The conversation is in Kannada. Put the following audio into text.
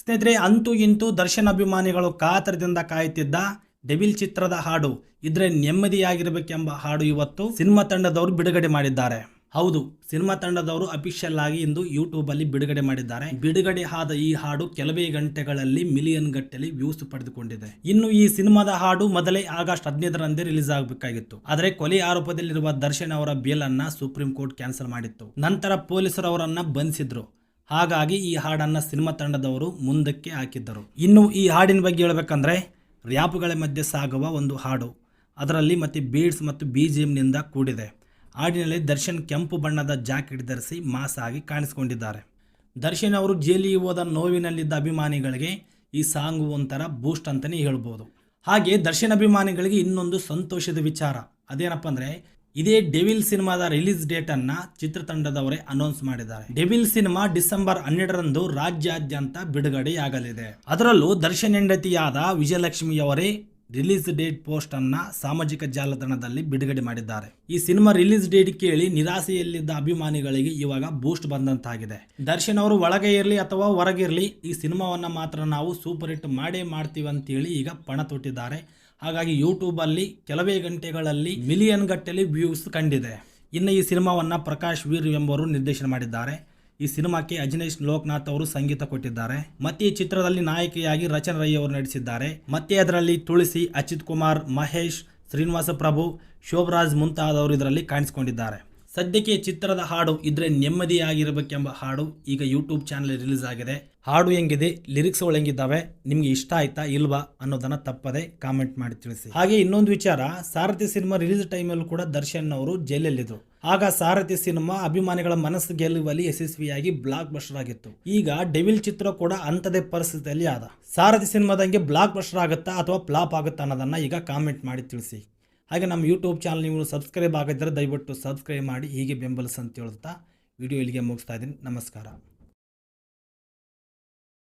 ಸ್ನೇಹಿತರೆ, ಅಂತೂ ಇಂತೂ ದರ್ಶನ್ ಅಭಿಮಾನಿಗಳು ಕಾತರದಿಂದ ಕಾಯುತ್ತಿದ್ದ ಡೆವಿಲ್ ಚಿತ್ರದ ಹಾಡು ಇದ್ರೆ ನೆಮ್ಮದಿಯಾಗಿರಬೇಕೆಂಬ ಹಾಡು ಇವತ್ತು ಸಿನಿಮಾ ತಂಡದವರು ಬಿಡುಗಡೆ ಮಾಡಿದ್ದಾರೆ. ಹೌದು, ಸಿನಿಮಾ ತಂಡದವರು ಅಫಿಷಿಯಲ್ ಆಗಿ ಇಂದು ಯೂಟ್ಯೂಬ್ ಅಲ್ಲಿ ಬಿಡುಗಡೆ ಮಾಡಿದ್ದಾರೆ. ಬಿಡುಗಡೆ ಆದ ಈ ಹಾಡು ಕೆಲವೇ ಗಂಟೆಗಳಲ್ಲಿ ಮಿಲಿಯನ್ ಗಟ್ಟಲೆ ವ್ಯೂಸ್ ಪಡೆದುಕೊಂಡಿದೆ. ಇನ್ನು ಈ ಸಿನಿಮಾದ ಹಾಡು ಮೊದಲೇ ಆಗಸ್ಟ್ ಹದಿನೈದರಂದೇ ರಿಲೀಸ್ ಆಗಬೇಕಾಗಿತ್ತು. ಆದರೆ ಕೊಲೆ ಆರೋಪದಲ್ಲಿರುವ ದರ್ಶನ್ ಅವರ ಬೇಲ್ ಅನ್ನ ಸುಪ್ರೀಂ ಕೋರ್ಟ್ ಕ್ಯಾನ್ಸಲ್ ಮಾಡಿತ್ತು. ನಂತರ ಪೊಲೀಸರು ಅವರನ್ನ ಬಂಧಿಸಿದ್ರು. ಹಾಗಾಗಿ ಈ ಹಾಡನ್ನು ಸಿನಿಮಾ ತಂಡದವರು ಮುಂದಕ್ಕೆ ಹಾಕಿದ್ದರು. ಇನ್ನು ಈ ಹಾಡಿನ ಬಗ್ಗೆ ಹೇಳಬೇಕಂದ್ರೆ, ರ್ಯಾಪ್ಗಳ ಮಧ್ಯೆ ಸಾಗುವ ಒಂದು ಹಾಡು. ಅದರಲ್ಲಿ ಮತ್ತೆ ಬೀಡ್ಸ್ ಮತ್ತು ಬಿ ಜಿ ನಿಂದ ಕೂಡಿದೆ. ಹಾಡಿನಲ್ಲಿ ದರ್ಶನ್ ಕೆಂಪು ಬಣ್ಣದ ಜಾಕೆಟ್ ಧರಿಸಿ ಮಾಸ್ ಆಗಿ ಕಾಣಿಸಿಕೊಂಡಿದ್ದಾರೆ. ದರ್ಶನ್ ಅವರು ಜೈಲಿಗೆ ಹೋದ ನೋವಿನಲ್ಲಿದ್ದ ಅಭಿಮಾನಿಗಳಿಗೆ ಈ ಸಾಂಗು ಒಂಥರ ಬೂಸ್ಟ್ ಅಂತಲೇ ಹೇಳ್ಬೋದು. ಹಾಗೆ ದರ್ಶನ್ ಅಭಿಮಾನಿಗಳಿಗೆ ಇನ್ನೊಂದು ಸಂತೋಷದ ವಿಚಾರ. ಅದೇನಪ್ಪ ಅಂದ್ರೆ ಇದೇ ಡೆವಿಲ್ ಸಿನಿಮಾದ ರಿಲೀಸ್ ಡೇಟ್ ಅನ್ನ ಚಿತ್ರತಂಡದವರೇ ಅನೌನ್ಸ್ ಮಾಡಿದ್ದಾರೆ. ಡೆವಿಲ್ ಸಿನಿಮಾ ಡಿಸೆಂಬರ್ ಹನ್ನೆರಡರಂದು ರಾಜ್ಯಾದ್ಯಂತ ಬಿಡುಗಡೆಯಾಗಲಿದೆ. ಅದರಲ್ಲೂ ದರ್ಶನ್ ಹೆಂಡತಿಯಾದ ವಿಜಯಲಕ್ಷ್ಮಿಯವರೇ ರಿಲೀಸ್ ಡೇಟ್ ಪೋಸ್ಟ್ ಅನ್ನ ಸಾಮಾಜಿಕ ಜಾಲತಾಣದಲ್ಲಿ ಬಿಡುಗಡೆ ಮಾಡಿದ್ದಾರೆ. ಈ ಸಿನಿಮಾ ರಿಲೀಸ್ ಡೇಟ್ ಕೇಳಿ ನಿರಾಸೆಯಲ್ಲಿದ್ದ ಅಭಿಮಾನಿಗಳಿಗೆ ಇವಾಗ ಬೂಸ್ಟ್ ಬಂದಂತಾಗಿದೆ. ದರ್ಶನ್ ಅವರು ಒಳಗೆ ಇರಲಿ ಅಥವಾ ಹೊರಗಿರಲಿ ಈ ಸಿನಿಮಾವನ್ನ ಮಾತ್ರ ನಾವು ಸೂಪರ್ ಹಿಟ್ ಮಾಡೇ ಮಾಡ್ತೀವಿ ಅಂತೇಳಿ ಈಗ ಪಣ ತೊಟ್ಟಿದ್ದಾರೆ. ಹಾಗಾಗಿ ಯೂಟ್ಯೂಬ್ ಅಲ್ಲಿ ಕೆಲವೇ ಗಂಟೆಗಳಲ್ಲಿ ಮಿಲಿಯನ್ ಗಟ್ಟಲೆ ವ್ಯೂಸ್ ಕಂಡಿದೆ. ಇನ್ನು ಈ ಸಿನಿಮಾವನ್ನ ಪ್ರಕಾಶ್ ವೀರ್ ಎಂಬವರು ನಿರ್ದೇಶನ ಮಾಡಿದ್ದಾರೆ. ಈ ಸಿನಿಮಾಕ್ಕೆ ಅಜನೇಶ್ ಲೋಕನಾಥ್ ಅವರು ಸಂಗೀತ ಕೊಟ್ಟಿದ್ದಾರೆ. ಮತ್ತೆ ಈ ಚಿತ್ರದಲ್ಲಿ ನಾಯಕಿಯಾಗಿ ರಚನ್ ರೈ ಅವರು ನಟಿಸಿದ್ದಾರೆ. ಮತ್ತೆ ಅದರಲ್ಲಿ ತುಳಸಿ ಅಚಿತ್ ಕುಮಾರ್, ಮಹೇಶ್, ಶ್ರೀನಿವಾಸ ಪ್ರಭು, ಶೋಭರಾಜ್ ಮುಂತಾದವರು ಇದರಲ್ಲಿ ಕಾಣಿಸಿಕೊಂಡಿದ್ದಾರೆ. ಸದ್ಯಕ್ಕೆ ಚಿತ್ರದ ಹಾಡು ಇದ್ರೆ ನೆಮ್ಮದಿಯಾಗಿರಬೇಕೆಂಬ ಹಾಡು ಈಗ ಯೂಟ್ಯೂಬ್ ಚಾನಲ್ ರಿಲೀಸ್ ಆಗಿದೆ. ಹಾಡು ಹೆಂಗಿದೆ ಲಿರಿಕ್ಸ್ಗಳು ಹೆಂಗಿದ್ದಾವೆ, ನಿಮ್ಗೆ ಇಷ್ಟ ಆಯ್ತಾ ಇಲ್ವಾ ಅನ್ನೋದನ್ನ ತಪ್ಪದೆ ಕಾಮೆಂಟ್ ಮಾಡಿ ತಿಳಿಸಿ. ಹಾಗೆ ಇನ್ನೊಂದು ವಿಚಾರ, ಸಾರಥಿ ಸಿನಿಮಾ ರಿಲೀಸ್ ಟೈಮಲ್ಲೂ ಕೂಡ ದರ್ಶನ್ ಅವರು ಜೈಲಲ್ಲಿದ್ರು. ಆಗ ಸಾರಥಿ ಸಿನಿಮಾ ಅಭಿಮಾನಿಗಳ ಮನಸ್ಸು ಗೆಲ್ಲುವಲ್ಲಿ ಯಶಸ್ವಿಯಾಗಿ ಬ್ಲಾಕ್ ಬಸ್ಟರ್ ಆಗಿತ್ತು. ಈಗ ಡೆವಿಲ್ ಚಿತ್ರ ಕೂಡ ಅಂಥದೇ ಪರಿಸ್ಥಿತಿಯಲ್ಲಿ ಆದ. ಸಾರಥಿ ಸಿನಿಮಾದಂಗೆ ಬ್ಲಾಕ್ ಬಸ್ಟರ್ ಆಗುತ್ತಾ ಅಥವಾ ಫ್ಲಾಪ್ ಆಗುತ್ತಾ ಅನ್ನೋದನ್ನ ಈಗ ಕಾಮೆಂಟ್ ಮಾಡಿ ತಿಳಿಸಿ. ಹಾಗೆ ನಮ್ಮ ಯೂಟ್ಯೂಬ್ ಚಾನಲ್ ನೀವು ಸಬ್ಸ್ಕ್ರೈಬ್ ಆಗಿದ್ದರೆ ದಯವಿಟ್ಟು ಸಬ್ಸ್ಕ್ರೈಬ್ ಮಾಡಿ ಹೀಗೆ ಬೆಂಬಲಿಸಿ ಅಂತ ಹೇಳ್ತಾ ವಿಡಿಯೋ ಇಲ್ಲಿಗೆ ಮುಗಿಸ್ತಾ ಇದ್ದೀನಿ. ನಮಸ್ಕಾರ.